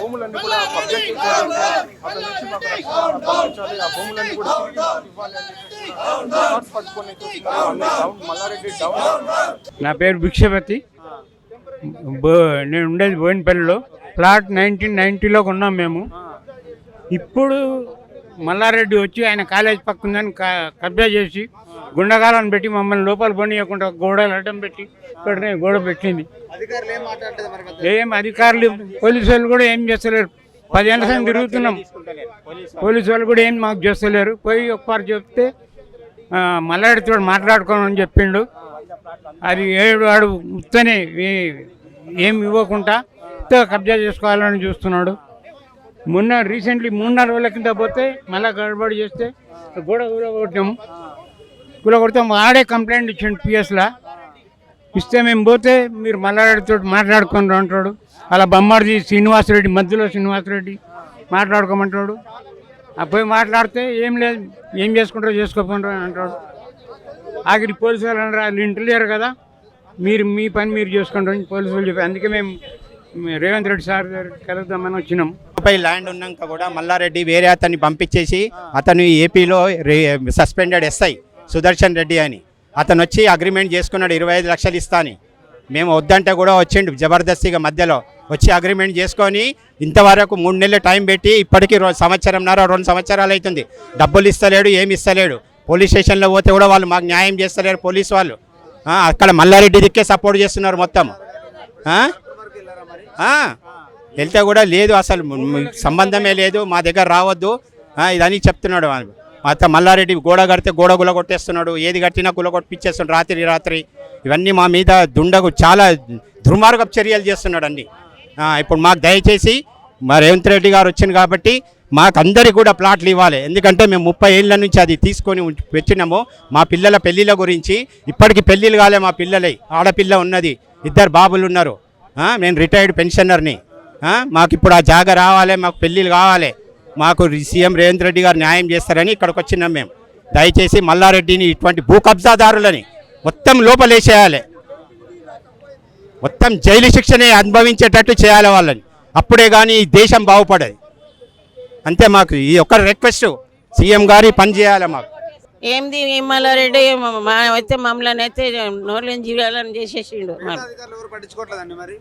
భూములన్నీ కూడా అతని నుంచి మాకు ఆ భూములన్నీ కూడా ఇవ్వాలి పట్టుకొని డౌన్ మల్లారెడ్డి డౌన్. నా పేరు భిక్షపతి. బో- నేను ఉండేది బోయినపల్లిలో. ప్లాట్ నైన్టీన్ నైన్టీలో కొన్నాం మేము. ఇప్పుడు మల్లారెడ్డి వచ్చి ఆయన కాలేజ్ పక్కుందని కబ్జా చేసి గుండగాలను పెట్టి మమ్మల్ని లోపల పోనీయకుండా గోడలు అడ్డం పెట్టి ఇక్కడనే గోడ పెట్టింది. ఏం అధికారులు పోలీసు వాళ్ళు కూడా ఏం చేస్తలేరు. పదేళ్ళ సంగతి తిరుగుతున్నాం. పోలీసు వాళ్ళు కూడా ఏం మాకు చేస్తలేరు. పోయి ఒక్కసారి చెప్తే ఆ, మల్లాడితో మాట్లాడుకోమని చెప్పిండు. అది ఏడు వాడు ఉత్తనే ఏ- ఇవ్వకుండా కబ్జా చేసుకోవాలని చూస్తున్నాడు. మొన్న రీసెంట్లీ మూడు నాలుగు రోజుల కింద పోతే మళ్ళీ గడబడి చేస్తే గోడ కూలగొట్టాము. కూలగొడతాము. ఆడే కంప్లైంట్ ఇచ్చిండు పిఎస్లా ఇస్తే మేము పోతే మీరు మల్లారెడ్డితో మాట్లాడుకొని అంటాడు అలా బొమ్మారిది శ్రీనివాసరెడ్డి మధ్యలో శ్రీనివాసరెడ్డి మాట్లాడుకోమంటాడు. ఆ పోయి మాట్లాడితే ఏం లేదు ఏం చేసుకుంటారో చేసుకోకుండా అంటాడు. ఆఖరి పోలీసు వాళ్ళు వాళ్ళు ఇంటలేరు కదా. మీరు మీ పని మీరు చేసుకుంటారు పోలీసు వాళ్ళు చెప్పి అందుకే మేము రేవంత్ రెడ్డి సార్ కలుద్దామని వచ్చినాం. పై ల్యాండ్ ఉన్నాక కూడా మల్లారెడ్డి వేరే అతన్ని పంపించేసి అతను ఏపీలో సస్పెండెడ్ ఎస్ఐ సుదర్శన్ రెడ్డి అని. అతను వచ్చి అగ్రిమెంట్ చేసుకున్నాడు ఇరవై ఐదు లక్షలు ఇస్తాని మేము వద్దంటే కూడా వచ్చిండు జబర్దస్తిగా మధ్యలో వచ్చి అగ్రిమెంట్ చేసుకొని ఇంతవరకు మూడు నెలలు టైం పెట్టి ఇప్పటికీ సంవత్సరంన్నర రెండు సంవత్సరాలు అవుతుంది. డబ్బులు ఇస్తలేడు ఏమి ఇస్తలేడు. పోలీస్ స్టేషన్లో పోతే కూడా వాళ్ళు మాకు న్యాయం చేస్తలేరు పోలీస్ వాళ్ళు. అక్కడ మల్లారెడ్డి దిక్కే సపోర్ట్ చేస్తున్నారు మొత్తం. వెళ్తే కూడా లేదు అసలు సంబంధమే లేదు మా దగ్గర రావద్దు. ఇదని చెప్తున్నాడు అత్త మల్లారెడ్డి గోడ కడితే గోడ గుల కొట్టేస్తున్నాడు ఏది కట్టినా గుల కొట్టిచ్చేస్తున్నాడు రాత్రి రాత్రి. ఇవన్నీ మా మీద దుండగు చాలా దుర్మార్గపు చర్యలు చేస్తున్నాడు అన్ని. ఇప్పుడు మాకు దయచేసి మా రేవంత్ రెడ్డి గారు వచ్చింది కాబట్టి మాకు అందరికి కూడా ప్లాట్లు ఇవ్వాలి. ఎందుకంటే మేము ముప్పై ఏళ్ళ నుంచి అది తీసుకొని వచ్చినాము. మా పిల్లల పెళ్ళిళ్ళ గురించి ఇప్పటికి పెళ్ళిళ్ళు కాలే మా పిల్లలై ఆడపిల్ల ఉన్నది ఇద్దరు బాబులు ఉన్నారు. నేను రిటైర్డ్ పెన్షనర్ని మాకు ఇప్పుడు ఆ జాగ రావాలి మాకు పెళ్ళిళ్ళు కావాలి. మాకు సీఎం రేవంత్ రెడ్డి గారు న్యాయం చేస్తారని ఇక్కడికి వచ్చినాం మేము. దయచేసి మల్లారెడ్డిని ఇటువంటి భూ కబ్జాదారులని మొత్తం లోపలేసేయాలి. మొత్తం జైలు శిక్షనే అనుభవించేటట్టు చేయాలి వాళ్ళని. అప్పుడే కానీ ఈ దేశం బాగుపడదు. అంతే మాకు ఈ ఒక్క రిక్వెస్ట్ సీఎం గారి పని చేయాలి మాకు. ఏంది మల్లారెడ్డి మా అయితే మమ్మల్ని అయితే నోర్లేని జీవాలని చేసేసిండు. మరి. అధికారులు ఎవరు పట్టించుకోవట్లేదండి మరి?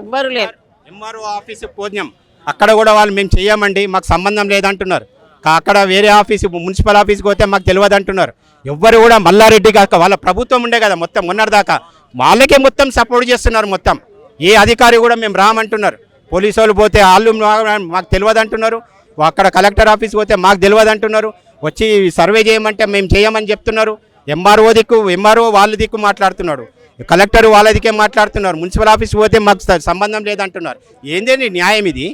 ఎవ్వరు లేరు. ఎంఆర్ఓ ఆఫీస్కి పోయాం అక్కడ కూడా వాళ్ళు మేము చెయ్యమండి మాకు సంబంధం లేదంటున్నారు. కా- అక్కడ వేరే ఆఫీస్ మున్సిపల్ ఆఫీస్కి పోతే మాకు తెలియదు అంటున్నారు ఎవ్వరు కూడా మల్లారెడ్డి కాక వాళ్ళ ప్రభుత్వం ఉండే కదా మొత్తం మొన్నటిదాకా వాళ్ళకే మొత్తం సపోర్ట్ చేస్తున్నారు మొత్తం. ఏ అధికారి కూడా మేము రామంటున్నారు. పోలీసు వాళ్ళు పోతే వాళ్ళు మాకు తెలియదు అంటున్నారు అక్కడ కలెక్టర్ ఆఫీస్ పోతే మాకు తెలియదు అంటున్నారు వచ్చి సర్వే చేయమంటే మేము చేయమని చెప్తున్నారు. ఎంఆర్ఓ దిక్కు ఎంఆర్ఓ వాళ్ళ దిక్కు మాట్లాడుతున్నాడు కలెక్టర్ వాళ్ళ దిక్కే మాట్లాడుతున్నారు. మున్సిపల్ ఆఫీస్ పోతే మాకు సంబంధం లేదంటున్నారు. ఏందేంటి న్యాయం ఇది?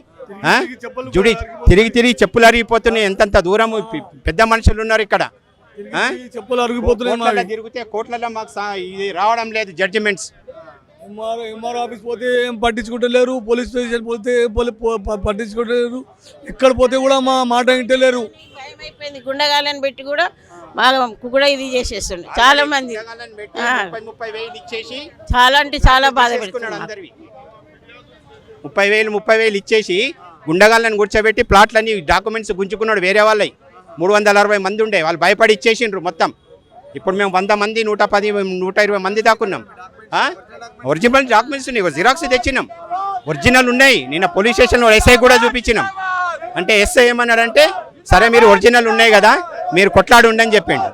జుడి తిరిగి తిరిగి చెప్పులు అరిగిపోతున్నాయి. ఎంతంత దూరం పెద్ద మనుషులు ఉన్నారు ఇక్కడ? చెప్పులు అరిగిపోతున్నాయి తిరిగితే కోట్లలో మాకు ఇది రావడం లేదు. జడ్జిమెంట్స్ ఎంఆర్ ఎంఆర్ ఆఫీస్ పోతే ఏం పట్టించుకుంటలేరు పోలీస్ స్టేషన్ పోతే పోలీ- పో- ప- పట్టించుకుంటలేరు. ఎక్కడ పోతే కూడా మా మాట వింటలేరు. భయం అయిపోయింది గుండగాలని పెట్టి కూడా బాగా కూడా ఇది చేసేస్తుండే. చాలా మంది. ఆ. ముప్పై ముప్పై వేలు ఇచ్చేసి చాలా అంటే చాలా బాధ పెడుతున్నారు అందరివి. ముప్పై వేలు ముప్పై వేలు ఇచ్చేసి గుండగాళ్ళని కూర్చోబెట్టి ప్లాట్లన్నీ డాక్యుమెంట్స్ గుంజుకున్నాడు వేరే వాళ్ళవి మూడు వందల అరవై మంది ఉండే. వాళ్ళు భయపడి ఇచ్చేసిండ్రు మొత్తం. ఇప్పుడు మేము వంద మంది నూట పది నూట ఇరవై మంది దాకున్నాం? ఒరిజినల్ డాక్యుమెంట్స్ ఉన్నాయి. జిరాక్స్ తెచ్చినాం. ఒరిజినల్ ఉన్నాయి. నిన్న పోలీస్ స్టేషన్లో ఎస్ఐ కూడా చూపించినాం. అంటే ఎస్ఐ ఏమన్నాడంటే సరే మీరు ఒరిజినల్ ఉన్నాయి కదా మీరు కొట్లాడు ఉండని చెప్పిండు.